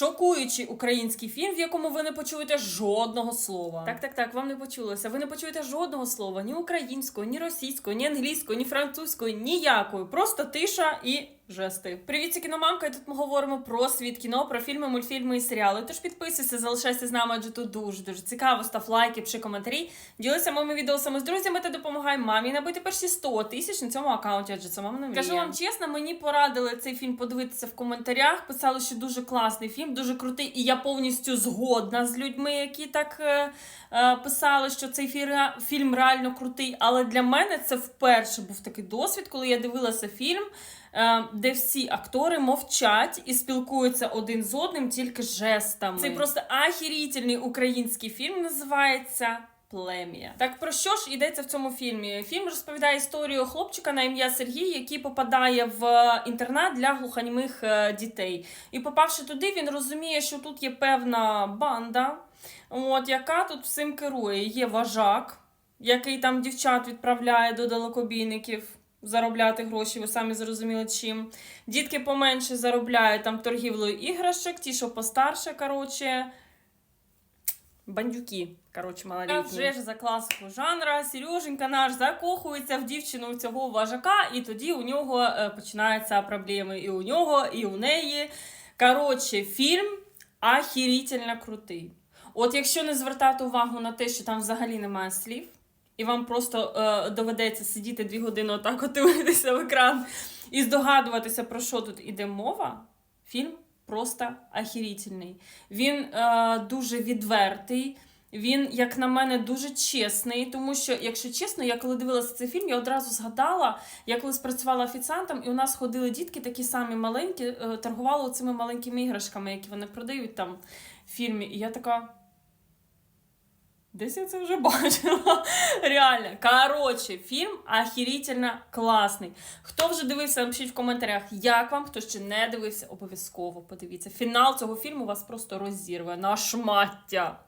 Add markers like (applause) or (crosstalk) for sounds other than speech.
Шокуючий український фільм, в якому ви не почуєте жодного слова. Так, так, так, вам не почулося. Ви не почуєте жодного слова ні українського, ні російського, ні англійського, ні французького, ніякої. Просто тиша і жести. Привіт, це кіномамка. І тут ми говоримо про світ кіно, про фільми, мультфільми і серіали. Тож підписуйся, залишайся з нами, адже тут дуже дуже цікаво. Став лайки, пиши коментарі. Ділися моїми відео з друзями та допомагай мамі набити перші 100 тисяч на цьому аккаунті, адже це мама Кажу вам чесно, мені порадили цей фільм подивитися в коментарях. Писали, що дуже класний фільм, дуже крутий, і я повністю згодна з людьми, які так е, е, писали, що цей фір- фільм реально крутий. Але для мене це вперше був такий досвід, коли я дивилася фільм. Е, Де всі актори мовчать і спілкуються один з одним тільки жестами. Це просто ахірітельний український фільм називається Плем'я. Так про що ж йдеться в цьому фільмі? Фільм розповідає історію хлопчика на ім'я Сергій, який попадає в інтернат для глухонімих е, дітей. І попавши туди, він розуміє, що тут є певна банда, от, яка тут всім керує. Є вожак, який там дівчат відправляє до далекобійників. Заробляти гроші, ви самі зрозуміли чим. Дітки поменше заробляють там торгівлею іграшок, ті, що постарше, коротше, бандюки. Коротше, малолітні. Вже ж за класику жанра. Сереженька наш закохується в дівчину цього вожака, і тоді у нього е, починаються проблеми. І у нього, і у неї. Коротше, фільм ахірітельно крутий. От якщо не звертати увагу на те, що там взагалі немає слів, і вам просто е, доведеться сидіти дві години отак от дивитися в екран і здогадуватися, про що тут іде мова, фільм просто ахірітельний. Він е, дуже відвертий. Він, як на мене, дуже чесний, тому що, якщо чесно, я коли дивилася цей фільм, я одразу згадала, я колись працювала офіціантом, і у нас ходили дітки такі самі маленькі, е, торгували цими маленькими іграшками, які вони продають там в фільмі. І я така. Десь я це вже бачила. (laughs) Реально. Коротше, фільм ахірітельно класний. Хто вже дивився, напишіть в коментарях, як вам, хто ще не дивився, обов'язково подивіться. Фінал цього фільму вас просто розірве на шмаття.